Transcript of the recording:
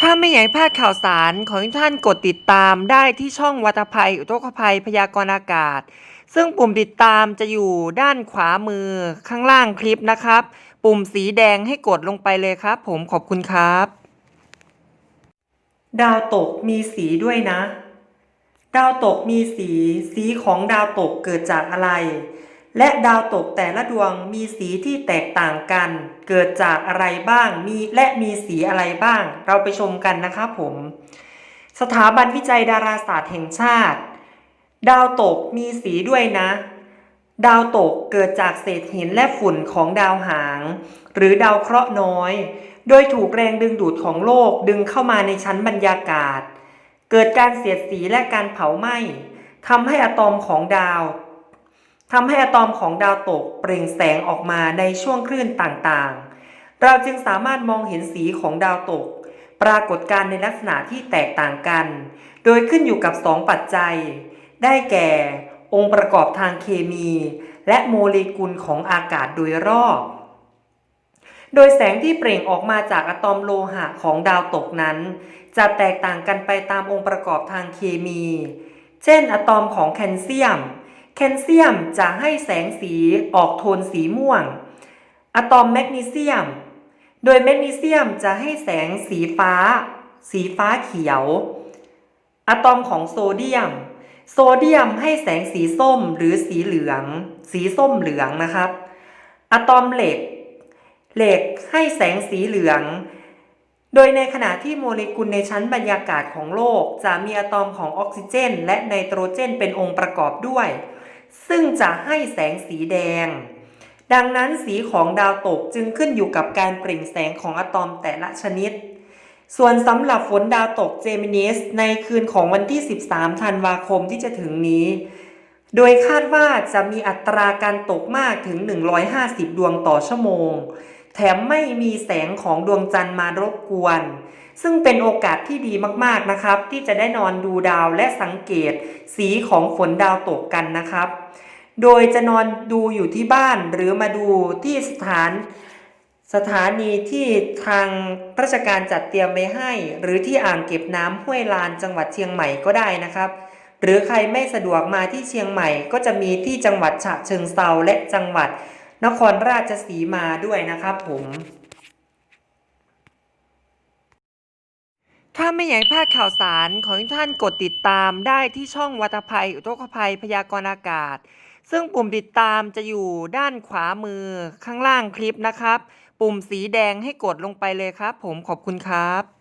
ถ้าไม่อยากพลาดข่าวสารขอให้ท่านกดติดตามได้ที่ช่องวัตภัย อุทกภัยพยากรณ์อากาศ ซึ่งปุ่มติดตามจะอยู่ด้านขวามือข้างล่างคลิปนะครับ ปุ่มสีแดงให้กดลงไปเลยครับ ผมขอบคุณครับ ดาวตกมีสีด้วยนะ ดาวตกมีสี สีของดาวตกเกิดจากอะไร และดาวตกแต่ละดวงมีสีที่แตกต่างกัน เกิดจากอะไรบ้างมีและมีสีอะไรบ้าง เราไปชมกันนะครับผม สถาบันวิจัยดาราศาสตร์แห่งชาติ ดาวตกมีสีด้วยนะ ดาวตกเกิดจากเศษหินและฝุ่นของดาวหาง หรือดาวเคราะห์น้อย โดยถูกแรงดึงดูดของโลกดึงเข้ามาในชั้นบรรยากาศ เกิดการเสียดสีและการเผาไหม้ทำให้อะตอมของดาว ทำให้อะตอมของดาวตกเปล่งแสงออกมาในช่วงคลื่นต่างๆ เราจึงสามารถมองเห็นสีของดาวตก ปรากฏการในลักษณะที่แตกต่างกัน โดยขึ้นอยู่กับ2ปัจจัย ได้แก่ องค์ประกอบทางเคมี และโมเลกุลของอากาศโดยรอบ โดยแสงที่เปล่งออกมาจากอะตอมโลหะของดาวตกนั้น จะแตกต่างกันไปตามองค์ประกอบทางเคมี เช่น อะตอมของแคลเซียม แคลเซียมจะให้แสงสีออกโทนสีม่วง อะตอมแมกนีเซียม โดยแมกนีเซียมจะให้แสงสีฟ้า สีฟ้าเขียว อะตอมของโซเดียม โซเดียมให้แสงสีส้มหรือสีเหลือง สีส้มเหลืองนะครับ อะตอมเหล็ก เหล็กให้แสงสีเหลือง โดยในขณะที่โมเลกุลในชั้นบรรยากาศของโลก จะมีอะตอมของออกซิเจน และไนโตรเจนเป็นองค์ประกอบด้วย ซึ่งจะให้แสงสีแดง ดังนั้นสีของดาวตกจึงขึ้นอยู่กับการเปล่งแสงของอะตอมแต่ละชนิด ส่วนสำหรับฝนดาวตกเจมินิสในคืนของวันที่ 13 ธันวาคมที่จะถึงนี้ โดยคาดว่าจะมีอัตราการตกมากถึง 150 ดวงต่อชั่วโมง แถมไม่มีแสงของดวงจันทร์มารบกวน ซึ่งเป็นโอกาสที่ดีมากๆนะครับ ที่จะได้นอนดูดาวและสังเกตสีของฝนดาวตกกันนะครับ โดยจะนอนดูอยู่ที่บ้านหรือมาดูที่สถานสถานีที่ทางราชการจัดเตรียมไว้ให้ หรือที่อ่างเก็บน้ำห้วยลานจังหวัดเชียงใหม่ก็ได้นะครับ หรือใครไม่สะดวกมาที่เชียงใหม่ก็จะมีที่จังหวัดฉะเชิงเซาและจังหวัด นครราชสีมาด้วยนะครับผมถ้าไม่อยากพลาดข่าวสารขอให้ท่านกดติดตามได้ที่ช่องวัตภัย อุทกภัยพยากรณ์อากาศ ซึ่งปุ่มติดตามจะอยู่ด้านขวามือข้างล่างคลิปนะครับ ปุ่มสีแดงให้กดลงไปเลยครับ ผมขอบคุณครับ